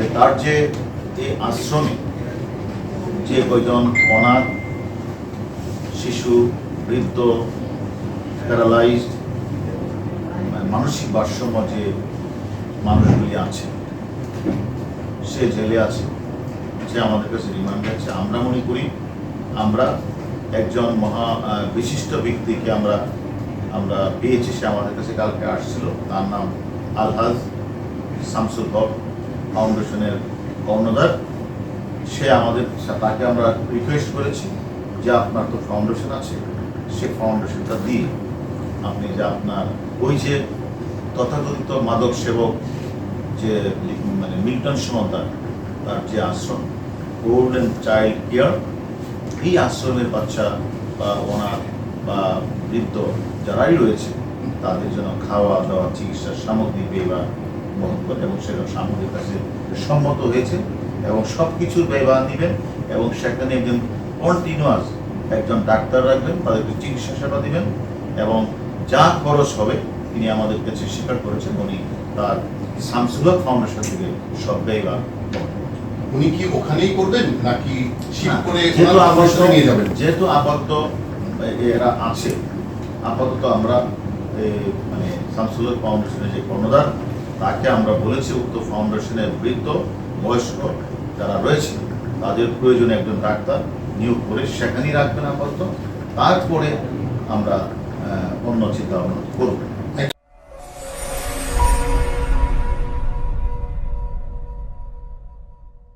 যে তার যে এই আশ্রমে যে কয়জন অনাথ, শিশু, বৃদ্ধ প্যারালাইজড মানসিক ভারসাম্য যে মানুষগুলি আছে, সে জেলে আছে, সে আমাদের কাছে রিমান্ড আছে আমরা মনে করি আমরা একজন মহা বিশিষ্ট ব্যক্তিকে আমরা আমরা পেয়েছি, সে আমাদের কাছে কালকে আসছিল। তার নাম আলহাজ শামসুল হক। ফাউন্ডেশনের কর্ণধার। সে আমাদের, তাকে আমরা রিকোয়েস্ট করেছি যে আপনার তো ফাউন্ডেশন আছে, সে ফাউন্ডেশনটা দিয়ে আপনি যে আপনার ওই যে তথাকথিত মাদক সেবক যে মানে মিল্টন সমাদার তার যে আশ্রম ওল্ড অ্যান্ড চাইল্ড কেয়ার এই আশ্রমের বাচ্চা বা ওনার বা বৃদ্ধ যারাই রয়েছে, তাদের জন্য খাওয়া দাওয়া চিকিৎসার সামগ্রী ব্যয়বার বহন করে এবং সেটা সামগ্রীর কাছে সম্মত হয়েছে এবং সব কিছুর ব্যয়বার নেবেন এবং সেখানে একজন কন্টিনিউয়াস একজন ডাক্তার রাখবেন তাদেরকে চিকিৎসা সেবা দিবেন এবং যা খরচ হবে তিনি আমাদের কাছে স্বীকার করেছেন উনি তার শামসুলক ফাউন্ডেশন থেকে সব করবেন। উনি কি ওখানেই করবেন নাকি নিয়ে যাবেন যেহেতু আপাতত এরা আছে আপাতত আমরা মানে শামসুল্লাহ ফাউন্ডেশনের যে কর্ণধার তাকে আমরা বলেছি উক্ত ফাউন্ডেশনের বৃদ্ধ, বয়স্ক যারা রয়েছে, তাদের প্রয়োজনে একজন ডাক্তার নিয়োগ করে সেখানেই রাখবেন আপাতত। তারপরে আমরা অন্য চিন্তা ভাবনা করব।